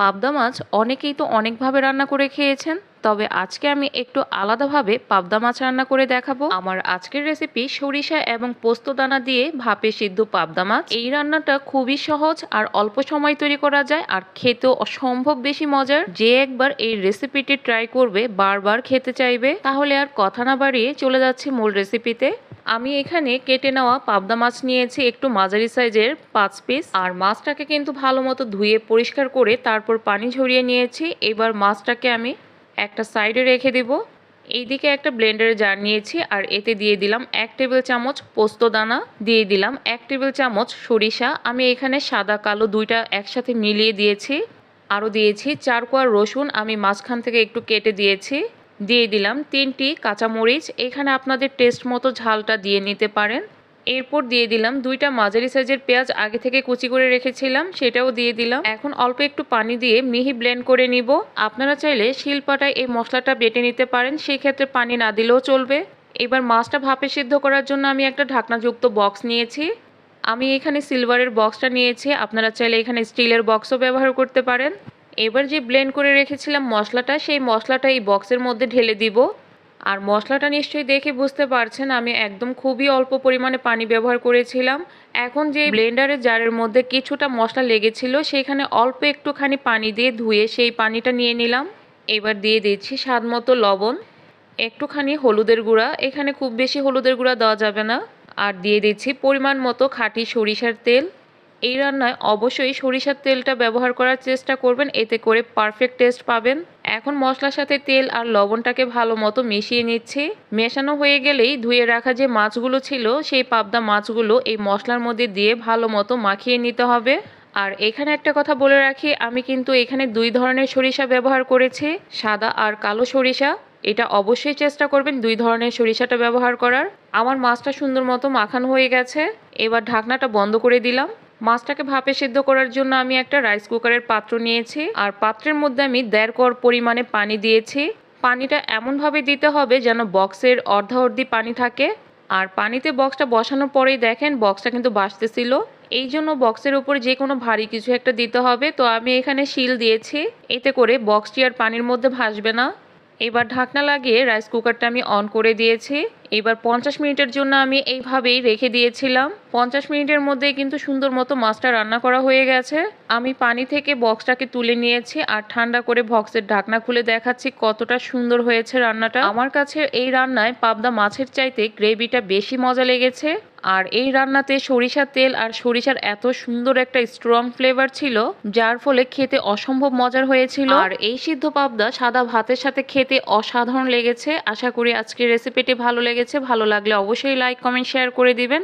পাবদা মাছ অনেকেই তো অনেকভাবে রান্না করে খেয়েছেন, তবে আজকে আমি একটু আলাদাভাবে পাবদা মাছ রান্না করে দেখাবো। আমার আজকের রেসিপি সরিষা এবং পোস্ত দানা দিয়ে ভাপে সিদ্ধ পাবদা মাছ। এই রান্নাটা খুবই সহজ আর অল্প সময় তৈরি করা যায় আর খেতেও অসম্ভব বেশি মজার। যে একবার এই রেসিপিটি ট্রাই করবে, বারবার খেতে চাইবে। তাহলে আর কথা না বাড়িয়ে চলে যাচ্ছে মূল রেসিপিতে আমি এখানে কেটে নেওয়া পাবদা মাছ নিয়েছি একটু মাঝারি সাইজের পাঁচ পিস। আর মাছটাকে কিন্তু ভালো মতো ধুয়ে পরিষ্কার করে তারপর পানি ঝরিয়ে নিয়েছি। এবার মাছটাকে আমি একটা সাইডে রেখে দেব। এইদিকে একটা ব্লেন্ডারে জার নিয়েছি আর এতে দিয়ে দিলাম এক টেবিল চামচ পোস্ত দানা, দিয়ে দিলাম এক টেবিল চামচ সরিষা। আমি এখানে সাদা, কালো দুইটা একসাথে মিলিয়ে দিয়েছি। আরও দিয়েছি চার কোয়া রসুন। আমি মাঝখান থেকে একটু কেটে দিয়েছি। দিয়ে দিলাম তিনটি কাঁচামরিচ। এখানে আপনাদের টেস্ট মতো ঝালটা দিয়ে নিতে পারেন। এরপর দিয়ে দিলাম দুইটা মাঝারি সাইজের পেঁয়াজ আগে থেকে কুচি করে রেখেছিলাম, সেটাও দিয়ে দিলাম। এখন অল্প একটু পানি দিয়ে মিহি ব্লেন্ড করে নিব। আপনারা চাইলে শিলপাটায় এই মশলাটা বেটে নিতে পারেন সেই ক্ষেত্রে পানি না দিলেও চলবে। এবার মাছটা ভাপে সিদ্ধ করার জন্য আমি একটা ঢাকনাযুক্ত বক্স নিয়েছি। আমি এখানে সিলভারের বক্সটা নিয়েছি, আপনারা চাইলে এখানে স্টিলের বক্সও ব্যবহার করতে পারেন। এবার যে ব্লেন্ড করে রেখেছিলাম মশলাটা, সেই মশলাটা এই বক্সের মধ্যে ঢেলে দিব। আর মশলাটা নিশ্চয়ই দেখে বুঝতে পারছেন, আমি একদম খুবই অল্প পরিমাণে পানি ব্যবহার করেছিলাম। এখন যে ব্লেন্ডারের জারের মধ্যে কিছুটা মশলা লেগেছিল, সেখানে অল্প একটুখানি পানি দিয়ে ধুয়ে সেই পানিটা নিয়ে নিলাম। এবার দিয়ে দিচ্ছি স্বাদ মতো লবণ, একটুখানি হলুদের গুঁড়া। এখানে খুব বেশি হলুদের গুঁড়া দেওয়া যাবে না। আর দিয়ে দিচ্ছি পরিমাণ মতো খাঁটি সরিষার তেল। এই রান্নায় অবশ্যই সরিষার তেলটা ব্যবহার করার চেষ্টা করবেন, এতে করে পারফেক্ট টেস্ট পাবেন। এখন মশলার সাথে তেল আর লবণটাকে ভালো মতো মিশিয়ে নিচ্ছি। মেশানো হয়ে গেলেই ধুয়ে রাখা যে মাছগুলো ছিল, সেই পাবদা মাছগুলো এই মশলার মধ্যে দিয়ে ভালো মতো মাখিয়ে নিতে হবে। আর এখানে একটা কথা বলে রাখি, আমি কিন্তু এখানে দুই ধরনের সরিষা ব্যবহার করেছি, সাদা আর কালো সরিষা। এটা অবশ্যই চেষ্টা করবেন দুই ধরনের সরিষাটা ব্যবহার করার। আমার মাছটা সুন্দর মতো মাখানো হয়ে গেছে। এবার ঢাকনাটা বন্ধ করে দিলাম। মাছটাকে ভাপে সিদ্ধ করার জন্য আমি একটা রাইস কুকারের পাত্র নিয়েছি। আর পাত্রের মধ্যে আমি দেড় কর পরিমাণে পানি দিয়েছি। পানিটা এমনভাবে দিতে হবে যেন বক্সের অর্ধা অর্ধি পানি থাকে। আর পানিতে বক্সটা বসানোর পরেই দেখেন বক্সটা কিন্তু বাসতেছিল এই জন্য বক্সের উপর যে কোনো ভারী কিছু একটা দিতে হবে। তো আমি এখানে শিল দিয়েছি। এতে করে বক্সটি আর পানির মধ্যে ভাসবে না। এবার ঢাকনা লাগিয়ে রাইস কুকারটা আমি অন করে দিয়েছি। এবার পঞ্চাশ মিনিটের জন্য আমি এইভাবেই রেখে দিয়েছিলাম। পঞ্চাশ মিনিটের মধ্যে কিন্তু সুন্দর মতো মাছটা রান্না করা হয়ে গেছে। আমি পানি থেকে বক্সটাকে তুলে নিয়েছি আর ঠান্ডা করে বক্সের ঢাকনা খুলে দেখাচ্ছি কতটা সুন্দর হয়েছে রান্নাটা। আমার কাছে এই রান্নায় পাবদা মাছের চাইতে গ্রেভিটা বেশি মজা লেগেছে। আর এই রান্নাতে সরিষার তেল আর সরিষার এত সুন্দর একটা স্ট্রং ফ্লেভার ছিল, যার ফলে খেতে অসম্ভব মজার হয়েছিল। আর এই সিদ্ধ পাবদা সাদা ভাতের সাথে খেতে অসাধারণ লেগেছে। আশা করি আজকের রেসিপিটি ভালো লেগেছে ভালো লাগলে অবশ্যই লাইক কমেন্ট শেয়ার করে দিবেন।